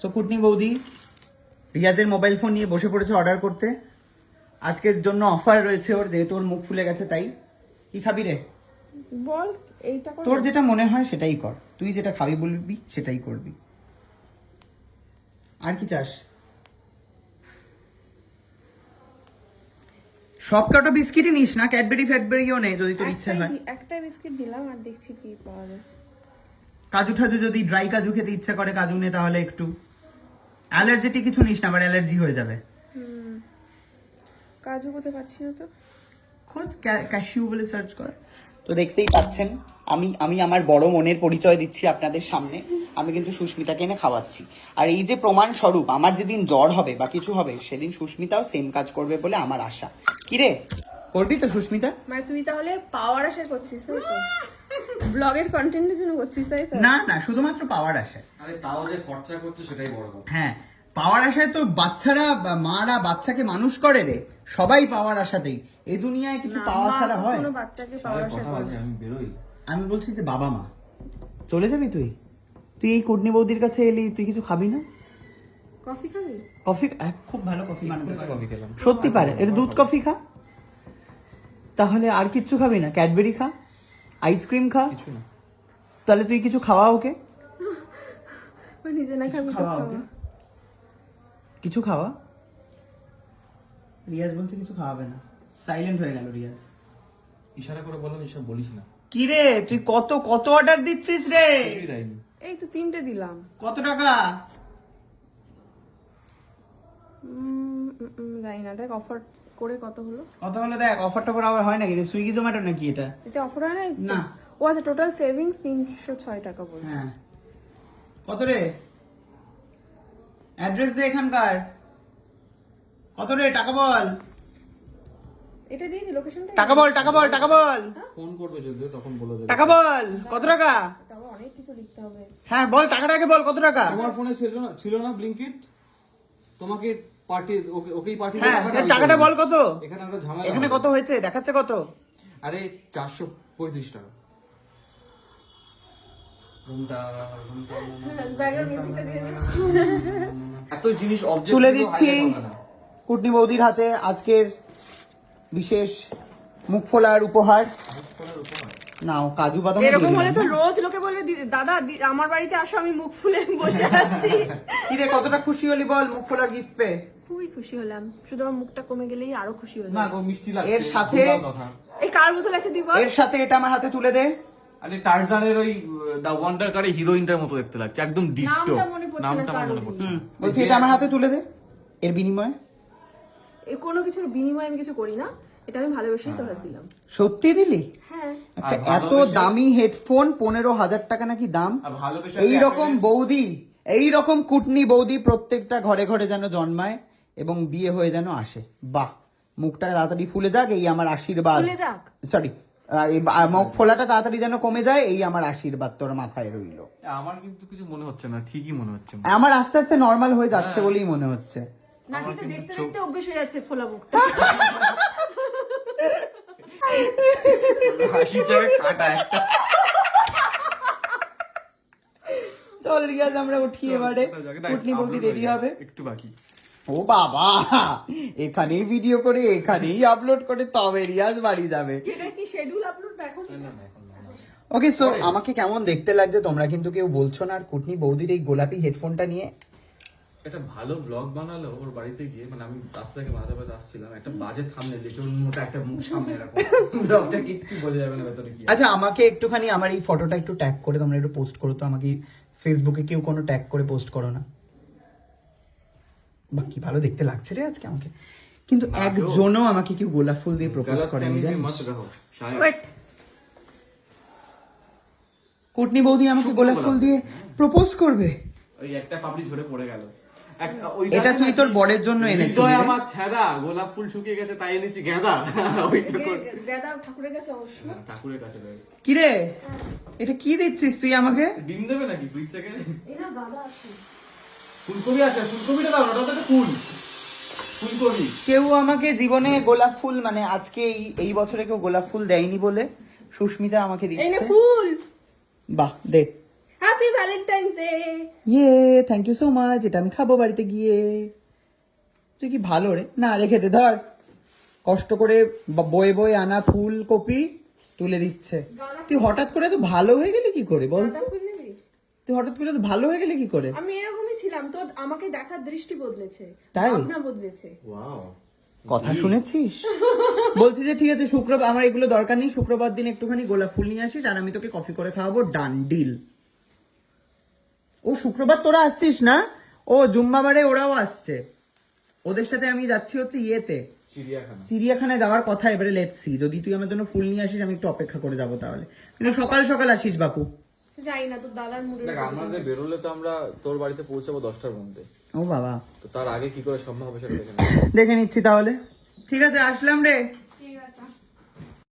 So কুটনি বৌদি রিয়াজের mobile phone নিয়ে বসে পড়েছে অর্ডার করতে। আজকের জন্য অফার রয়েছে ওর যেহেতু ওর মুখ ফুলে গেছে তাই। কি খাবি রে? বল এইটা তোর যেটা মনে হয় সেটাই কর। তুই যেটা খাবি বলবি সেটাই করবি। আর কি চাস? সব কটা বিস্কিটই নিস না? ক্যাডবেরি ফ্যাডবেরিও নেই যদি তোর ইচ্ছা হয়। একটা বিস্কিট দিলাম আর দেখছি কি পাওয়া যায়। কাজু ঠাজু যদি ড্রাই কাজু খেতে ইচ্ছা করে কাজু নে তাহলে একটু। অ্যালার্জেটিক কিছু নিস না আবার অ্যালার্জি হয়ে যাবে। কাজু কোথায় পাচ্ছি না তো। খোঁজ ক্যাশিউ বলে সার্চ কর। তো দেখতেই পাচ্ছেন আমি আমি আমার বড় মনের পরিচয় দিচ্ছি আপনাদের সামনে। আমি কিন্তু সুস্মিতাকে এনে খাওয়াচ্ছি। আর এই যে প্রমাণ স্বরূপ আমার যেদিন জ্বর হবে বা কিছু হবে সেদিন সুস্মিতাও সেম কাজ করবে বলে আমার আশা। কিরে? করবি তো সুস্মিতা? মানে তুই তাহলে পাওয়ার আশা করছিস তো? ব্লগের কন্টেন্টের জন্য করছিস তাই তো? না না শুধুমাত্র পাওয়ার আশায় আরে তাও যে খরচা করছে সেটাই বড় কথা। হ্যাঁ পাওয়ার আশায় তো বাচ্চারা মারা বাচ্চাকে মানুষ করে রে। সবাই পাওয়ার আশাতেই। এই দুনিয়ায় কিছু পাওয়া ছাড়া হয়। কখনো বাচ্চাকে পাওয়ার আশা। আমি বেরোই। আমি বলছি যে বাবা মা চলে যাবি তুই? তুই এই কুটনি বৌদির কাছে এলি তুই কিছু খাবি না? কফি খাবি? কফি খুব ভালো কফি বানাতে পারে। কফি খেলাম সত্যি পারে এটা দুধ কফি খা। তাহলে আর কিচ্ছু খাবি না ক্যাডবেরি খা। আইসক্রিম খা। কিছু না। তাহলে তুই কিছু খাওয়া ওকে? নিজে না খাবি তো খাওয়া খাওয়া। ওকে? কিছু খাওয়া? রিয়াজ বলছে কিছু খাওয়াবে না। সাইলেন্ট হয়ে গেল রিয়াজ। ইশারা করে বললাম এসব বলিস না। কি রে? তুই কত কত অর্ডার দিচ্ছিস রে? কিছুই দেয়নি। এই তো তিনটে দিলাম। কত টাকা? জানি না। দেখ অফার করে কত হলো? কত হলো দেখ অফারটা করে আবার হয় নাকি? রে সুইগি জোম্যাটো নাকি এটা? এতে অফার হয় না না। ও আচ্ছা টোটাল সেভিংস তিনশো ছয় টাকা বলছে। হ্যাঁ। কত রে? অ্যাড্রেস দে এখানকার। কত রে? টাকা বল। এটা দিয়ে দি লোকেশনটা টাকা বল টাকা বল টাকা বল। ফোন করবে যদি তখন বলে দেবে। টাকা বল। কত টাকা? তাও অনেক কিছু লিখতে হবে। হ্যাঁ বল টাকাটা আগে বল কত টাকা? তোমার ফোনে ছিল না ছিল না ব্লিঙ্কিট তোমাকে ওকে ওকেই পাঠিয়ে হ্যাঁ টাকাটা বল কত? এখানে একটা ঝামেলা এখানে কত হয়েছে? দেখাচ্ছে কত? আরে চারশো পঁয়ত্রিশ টাকা। এত জিনিস তুলে দিচ্ছি কুটনি বৌদির হাতে আজকের বিশেষ মুখ ফোলার উপহার। নাও কাজু বাদাম এরকম হলে তো রোজ লোকে বলবে দাদা আমার বাড়িতে আসো আমি মুখ ফুলে বসে আছি। কি রে কতটা খুশি হলি বল মুখ ফোলার গিফট পেয়ে? খুবই খুশি হলাম। শুধু আমার মুখটা কমে গেলেই আরও খুশি হলাম। না গো মিষ্টি লাগছে। এর সাথে- এই কার বোতল আছে বল? এর সাথে এটা আমার হাতে তুলে দে। আরে টার্জানের ওই দা ওয়ান্ডার কারে হিরোইনটার মতো দেখতে লাগছে। একদম ডিটটো নামটা মনে পড়ছে মনে। বলছি এটা আমার হাতে তুলে দে। এর বিনিময়ে? এ কোনো কিছুর বিনিময়ে আমি কিছু করি না। এটা আমি ভালোবেসেই তোর দিলাম। সত্যি দিলি? হ্যাঁ। এত দামি হেডফোন পনেরো হাজার টাকা নাকি দাম? এই রকম বৌদি এই রকম কুটনি বৌদি প্রত্যেকটা ঘরে ঘরে যেন জন্মায়। এবং বিয়ে হয়ে যেন আসে। বাহ মুখটা তাড়াতাড়ি ফুলে যাক এই আমার আশীর্বাদ। সরি মুখ ফোলাটা তাড়াতাড়ি যেন কমে যায় এই আমার আশীর্বাদ তোর মাথায় রইল। আমার কিন্তু কিছু মনে হচ্ছে না ঠিকই মনে হচ্ছে আমার আস্তে আস্তে নর্মাল হয়ে যাচ্ছে বলেই মনে হচ্ছে। নাকি তো দেখতে দেখতে অভ্যেস হয়ে যাচ্ছে ফোলা মুখটা। কাটা একটা। চল রিয়াজ আমরা উঠি এবারে। কুটনি বৌদি রেডি হবে। একটু বাকি। ও বাবা এখানেই ভিডিও করে এখানেই আপলোড করে তবে রিয়াজ বাড়ি যাবে। এটা কি শিডিউল আপলোড এখন ওকে সো আমাকে কেমন দেখতে লাগছে? তোমরা কিন্তু কেউ বলছো না আর কুটনি বৌদির এই গোলাপি হেডফোনটা নিয়ে। একটা ভালো ব্লগ বানালো ওর বাড়িতে গিয়ে মানে আমি রাস্তা থেকে বাজার বাজার আসছিলাম একটা বাজে থামলে যে ওর মোটা একটা মুখ সামনে এরকম। ব্লগটা কিচ্ছু বোঝা যাবে না ভেতরে কি আচ্ছা আমাকে একটুখানি আমার এই ফটোটা একটু ট্যাগ করে তোমরা একটু পোস্ট করো তো আমাকে ফেসবুকে কেউ কোনো ট্যাগ করে পোস্ট করো না। বা কি ভালো দেখতে লাগছে রে আজকে আমাকে? কিন্তু একজনও আমাকে কেউ গোলাপ ফুল দিয়ে প্রপোজ করেনি জানিস? কোটনি বৌদি আমাকে গোলাপ ফুল দিয়ে প্রপোজ করবে? ওই একটা পাপড়ি ধরে পড়ে গেল। হ্যাঁ। এটা তুই তোর বরের জন্য এনেছিস তুই আমার ছেঁড়া গোলাপ ফুল শুকিয়ে গেছে তাই এনেছি গেঁদা। ঠাকুরের কাছে অবশ্য। হ্যাঁ, ঠাকুরের কাছে কি রে হ্যাঁ। এটা কি দিচ্ছিস তুই আমাকে? ডিম দেবে নাকি থেকে? এটা আছে। ফুলকপি আছে ফুলকপিটা দাও ওটা তো ফুল। ফুলকপি। কেউ আমাকে জীবনে গোলাপ ফুল মানে আজকে এই এই বছরে কেউ গোলাপ ফুল দেয়নি বলে সুস্মিতা আমাকে এই দিচ্ছে। ফুল। বাহ দে। হ্যাঁ হ্যাপি ভ্যালেন্টাইন্স ডে ইয়ে থ্যাংক ইউ সো মাচ এটা আমি খাব বাড়িতে গিয়ে। তুই কি ভালো রে? না রেখে দে ধর। কষ্ট করে বয়ে বয়ে আনা ফুল কপি তুলে দিচ্ছে। তুই হঠাৎ করে তো ভালো হয়ে গেলি কি করে বল? তুই হঠাৎ করে তো ভালো হয়ে গেলি কি করে? আমি এরকমই ছিলাম তোর আমাকে দেখার দৃষ্টি বদলেছে তাই? ভাবনা বদলেছে। ওয়াও কথা শুনেছিস? বলছি যে ঠিক আছে শুক্রবার আমার এগুলো দরকার নেই শুক্রবার দিন একটুখানি গোলাপ ফুল নিয়ে আসিস আর আমি তোকে কফি করে খাওয়াবো ডান ডিল। ও শুক্রবার তোরা আসছিস না? ও জুম্মাবারে ওরাও আসছে। ওদের সাথে আমি যাচ্ছি হচ্ছে ইয়েতে। চিড়িয়াখানা। চিড়িয়াখানায় যাওয়ার কথা এবারে লেটসি যদি তুই আমার জন্য ফুল নিয়ে আসিস আমি একটু অপেক্ষা করে যাব তাহলে। কিন্তু সকাল সকাল আসিস বাপু। যাই না তোর দাদার মুডে দেখ আমাদের বেরোলে তো আমরা তোর বাড়িতে পৌঁছাবো দশটার মধ্যে। ও বাবা। তো তার আগে কি করে সম্ভব হবে সেটা দেখে দেখে নিচ্ছি তাহলে। ঠিক আছে আসলাম রে।